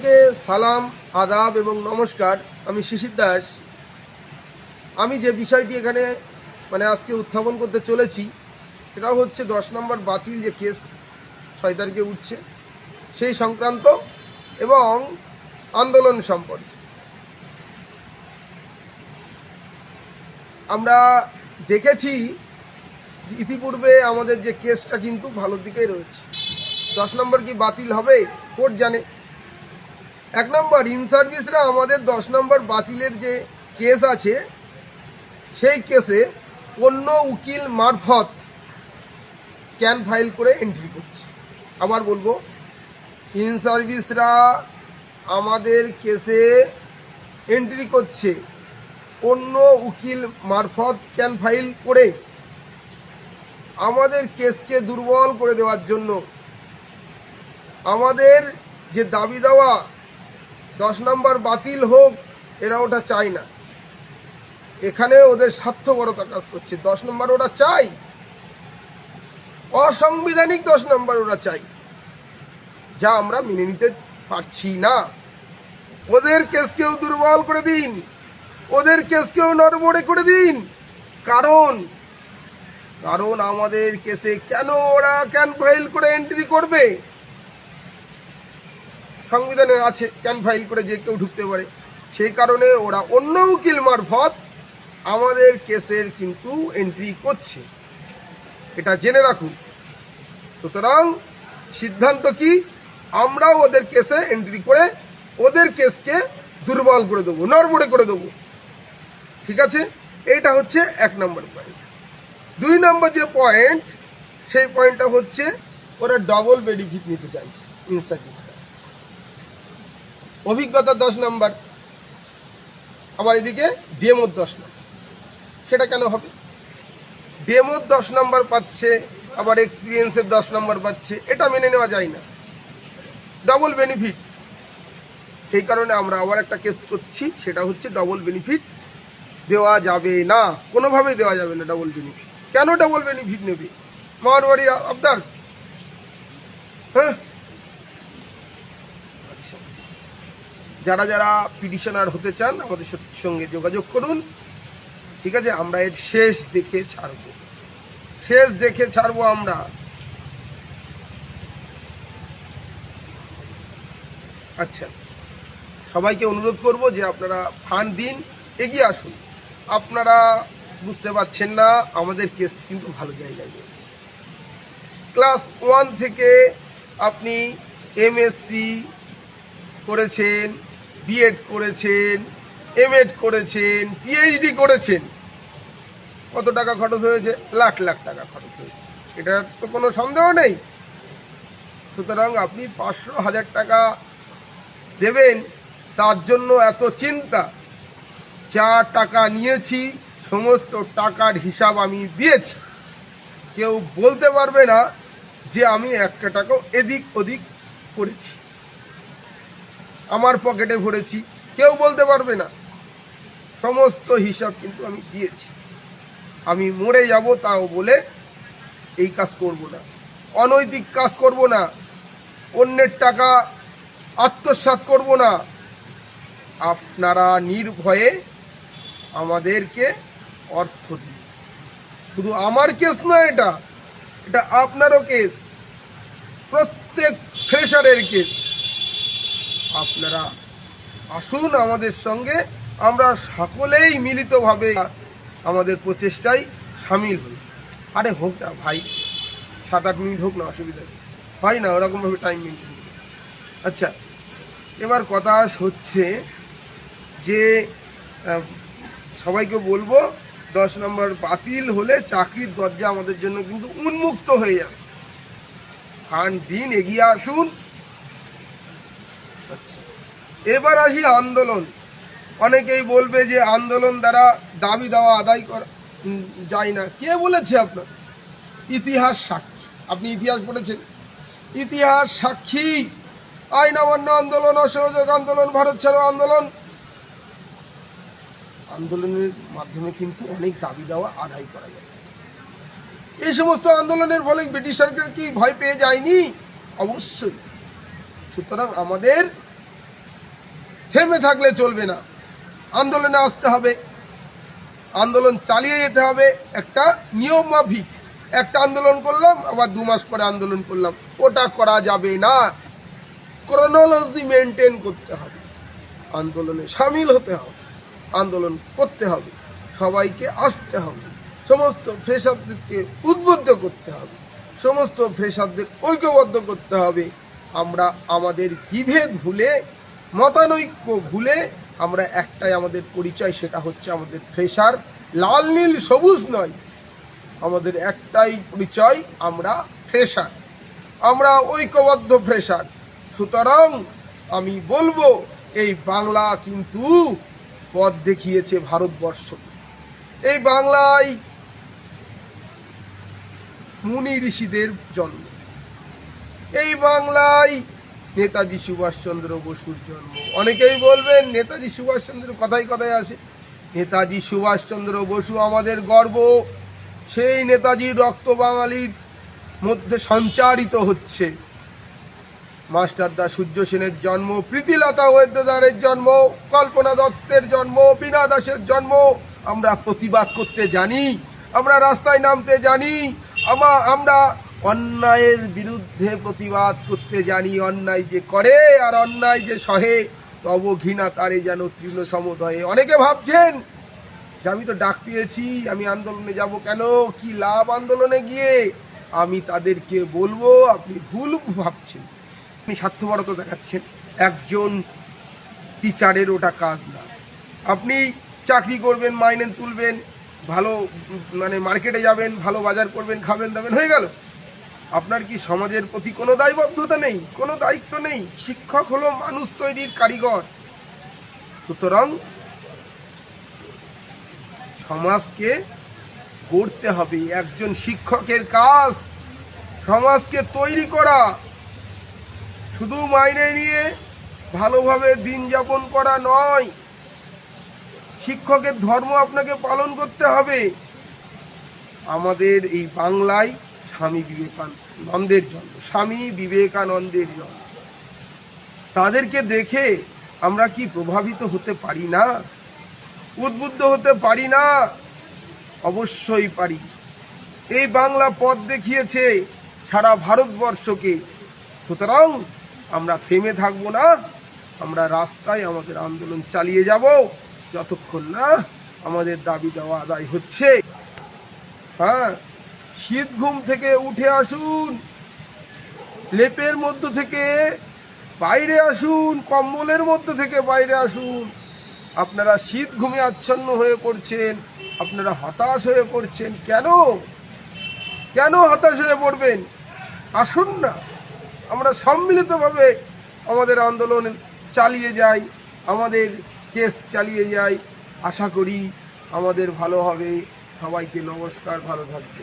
সকলকে সালাম, আদাব এবং নমস্কার। আমি শিশির দাস। আমি যে বিষয়টি এখানে মানে আজকে উত্থাপন করতে চলেছি সেটা হচ্ছে দশ নম্বর বাতিল যে কেস ছয় তারিখে উঠছে, সেই সংক্রান্ত এবং আন্দোলন সম্পর্কে। আমরা দেখেছি ইতিপূর্বে আমাদের যে কেসটা কিন্তু ভালোর দিকেই রয়েছে। দশ নম্বর কি বাতিল হবে? কোর্ট জানে। এক নম্বর ইন সার্ভিসরা আমাদের দশ নম্বর বাতিলের যে কেস আছে, সেই কেসে অন্য উকিল মারফত ক্যান ফাইল করে এন্ট্রি করছে। আবার বলব ইন সার্ভিসরা আমাদের কেসে এন্ট্রি করছে অন্য উকিল মারফত ক্যান ফাইল করে। আমাদের কেসকে দুর্বল করে দেওয়ার জন্য আমাদের যে দাবি দেওয়া দশ নম্বর বাতিল হোক, এরা ওটা চায় না। এখানে ওদের স্বার্থপরতা কাজ করছে। দশ নম্বর ওরা চাই অসাংবিধানিক দশ নম্বর ওরা চাই যা আমরা মেনে নিতে পারছি না। ওদের কেসকেও দুর্বল করে দিন। ওদের কেসকেও নড়বড়ে করে দিন। কারণ কারণ আমাদের কেসে কেন ওরা ক্যান ফাইল করে এন্ট্রি করবে? সংবিধানে আছে ক্যান ফাইল করে যে কেউ ঢুকতে পারে। সেই কারণে ওরা অন্য উকিল মারফত আমাদের কেসের কিন্তু এন্ট্রি করছে। এটা জেনে রাখুন। সুতরাং সিদ্ধান্ত কি? আমরাও ওদের কেসে এন্ট্রি করে ওদের কেসকে দুর্বল করে দেবো, নড়বড়ে করে দেবো। ঠিক আছে? এইটা হচ্ছে এক নম্বর পয়েন্ট দুই নম্বর যে পয়েন্ট সেই পয়েন্টটা হচ্ছে ওরা ডবল বেনিফিট নিতে চাইছে ইনসার্ভিসটা অভিজ্ঞতা দশ নাম্বার। আবার এদিকে ডেমোর দশ নাম্বার। সেটা কেন হবে? ডেমোর দশ নাম্বার পাচ্ছে, আবার এক্সপিরিয়েন্সের দশ নাম্বার পাচ্ছে, এটা মেনে নেওয়া যায় না। ডবল বেনিফিট সেই কারণে আমরা আবার একটা কেস করছি, সেটা হচ্ছে ডবল বেনিফিট দেওয়া যাবে না। কোনোভাবেই দেওয়া যাবে না ডবল বেনিফিট কেন ডবল বেনিফিট নেবে? মারওয়ারি আবদার। হ্যাঁ? যারা যারা পিটিশনার হতে চান, আমাদের সঙ্গে যোগাযোগ করুন। ঠিক আছে? আমরা এর শেষ দেখে ছাড়ব। শেষ দেখে ছাড়বো আমরা। আচ্ছা। সবাইকে অনুরোধ করব যে আপনারা ফান্ড দিন, এগিয়ে আসুন। আপনারা বুঝতে পারছেন না, আমাদের কেস কিন্তু ভালো জায়গায় রয়েছে। ক্লাস ওয়ান থেকে আপনি এমএসসি করেছেন বিএড করেছেন এমএড করেছেন পিএইচডি করেছেন। কত টাকা খরচ হয়েছে? লাখ লাখ টাকা খরচ হয়েছে। এটার তো কোনো সন্দেহ নেই। সুতরাং আপনি পাঁচশো হাজার টাকা দেবেন, তার জন্য এত চিন্তা। যা টাকা নিয়েছি, সমস্ত টাকার হিসাব আমি দিয়েছি। কেউ বলতে পারবে না যে আমি একটা টাকাও এদিক ওদিক করেছি। আমার পকেটে ভরেছি কেউ বলতে পারবে না। সমস্ত হিসাব কিন্তু আমি দিয়েছি। আমি মরে যাব তাও বলে এই কাজ করব না। অনৈতিক কাজ করব না। অন্যের টাকা আত্মসাৎ করব না। আপনারা নির্ভয়ে আমাদেরকে অর্থ দিন। শুধু আমার কেস না এটা এটা আপনারও কেস। প্রত্যেক ফ্রেশারের কেস। আপনারা আসুন আমাদের সঙ্গে। আমরা সকলেই মিলিতভাবে আমাদের প্রচেষ্টায় সামিল হই। আরে হোক না ভাই, সাত আট মিনিট হোক না, অসুবিধা হয় না, ওরকমভাবে টাইম মেনটেন আচ্ছা এবার কথা হচ্ছে যে সবাইকে বলব, দশ নম্বর বাতিল হলে চাকরির দরজা আমাদের জন্য কিন্তু উন্মুক্ত হয়ে যাবে। ফান্ড দিন এগিয়ে আসুন। এবার আসি আন্দোলন। অনেকেই বলবে যে আন্দোলন দ্বারা দাবি দেওয়া আদায় করা যায় না। কে বলেছে আপনার? ইতিহাস সাক্ষী। আপনি ইতিহাস পড়েছেন? ইতিহাস সাক্ষী। আইন অমান্য আন্দোলন, অসহযোগ আন্দোলন, ভারত ছাড়ো আন্দোলন। আন্দোলনের মাধ্যমে কিন্তু অনেক দাবি দেওয়া আদায় করা যায়। এই সমস্ত আন্দোলনের ফলে ব্রিটিশ সরকার কি ভয় পেয়ে যায়নি? অবশ্যই। সুতরাং আমাদের থেমে থাকলে চলবে না। আন্দোলনে আসতে হবে। আন্দোলন চালিয়ে যেতে হবে। একটা নিয়ম মাফিক। একটা আন্দোলন করলাম, আবার দু মাস পরে আন্দোলন করলাম। ওটা করা যাবে না। ক্রোনোলজি মেনটেন করতে হবে। আন্দোলনে সামিল হতে হবে। আন্দোলন করতে হবে। সবাইকে আসতে হবে। সমস্ত ফ্রেশারদেরকে উদ্বুদ্ধ করতে হবে। সমস্ত ফ্রেশারদের ঐক্যবদ্ধ করতে হবে। আমরা আমাদের বিভেদ ভুলে, মতানৈক্য ভুলে আমরা একটাই আমাদের পরিচয়, সেটা হচ্ছে আমাদের ফ্রেশার। লাল, নীল, সবুজ নয়, আমাদের একটাই পরিচয়, আমরা ফ্রেশার। আমরা ঐক্যবদ্ধ ফ্রেশার। সুতরাং আমি বলব, এই বাংলা কিন্তু পথ দেখিয়েছে ভারতবর্ষ এই বাংলায় মুনি ঋষিদের জন্ম। এই বাংলায় নেতাজি সুভাষচন্দ্র বসুর জন্ম। অনেকেই বলবেন, নেতাজি সুভাষচন্দ্র কথায় কথায় আসে। নেতাজি সুভাষচন্দ্র বসু আমাদের গর্ব। সেই নেতাজির রক্ত বাঙালির মধ্যে সঞ্চারিত হচ্ছে। মাস্টারদা সূর্য সেনের জন্ম, প্রীতিলতা ওয়েদ্যদারের জন্ম, কল্পনা দত্তের জন্ম বীণা দাসের জন্ম। আমরা প্রতিবাদ করতে জানি, আমরা রাস্তায় নামতে জানি, আমা আমরা অন্যায়ের বিরুদ্ধে প্রতিবাদ করতে জানি অন্যায় যে করে আর অন্যায় যে সহে, তব ঘৃণা তারে যেন তৃণ সমুদয়ে। অনেকে ভাবছেন যে আমি তো ডাক পেয়েছি, আমি আন্দোলনে যাব কেন? কি লাভ আন্দোলনে গিয়ে? আমি তাদেরকে বলব, আপনি ভুল ভাবছেন। আপনি স্বার্থপরতা দেখাচ্ছেন। একজন টিচারের ওটা কাজ না। আপনি চাকরি করবেন, মাইনে তুলবেন, ভালো মানে মার্কেটে যাবেন, ভালো বাজার করবেন, খাবেন দাবেন, হয়ে গেল। আপনার কি সমাজের প্রতি কোনো দায়বদ্ধতা নেই? কোনো দায়িত্ব নেই? শিক্ষক হলো মানুষ তৈরির কারিগর। সুতরাং সমাজকে গড়তে হবে। একজন শিক্ষকের কাজ সমাজকে তৈরি করা। শুধু মাইনে নিয়ে ভালোভাবে দিন যাপন করা নয়, শিক্ষকের ধর্ম আপনাকে পালন করতে হবে। আমাদের এই বাংলায় স্বামী বিবেকানন্দের জন্ম, স্বামী বিবেকানন্দের জন্ম। তাদেরকে দেখে আমরা কি প্রভাবিত হতে পারি না? উদ্বুদ্ধ হতে পারি না? অবশ্যই পারি। এই বাংলা পথ দেখিয়েছে সারা ভারতবর্ষকে। সুতরাং আমরা থেমে থাকব না, আমরা রাস্তায় আমাদের আন্দোলন চালিয়ে যাব। যতক্ষণ না আমাদের দাবি দেওয়া আদায় হচ্ছে। হ্যাঁ শীত ঘুম থেকে উঠে আসুন, লেপের মধ্য থেকে বাইরে আসুন, কম্বলের মধ্য থেকে বাইরে আসুন। আপনারা শীত ঘুমে আচ্ছন্ন হয়ে পড়ছেন, আপনারা হতাশ হয়ে পড়ছেন, কেন? কেন হতাশ হয়ে পড়বেন? আসুন না। আমরা সম্মিলিতভাবে আমাদের আন্দোলন চালিয়ে যাই, আমাদের কেস চালিয়ে যাই। আশা করি আমাদের ভালো হবে। সবাইকে নমস্কার, ভালো থাকবে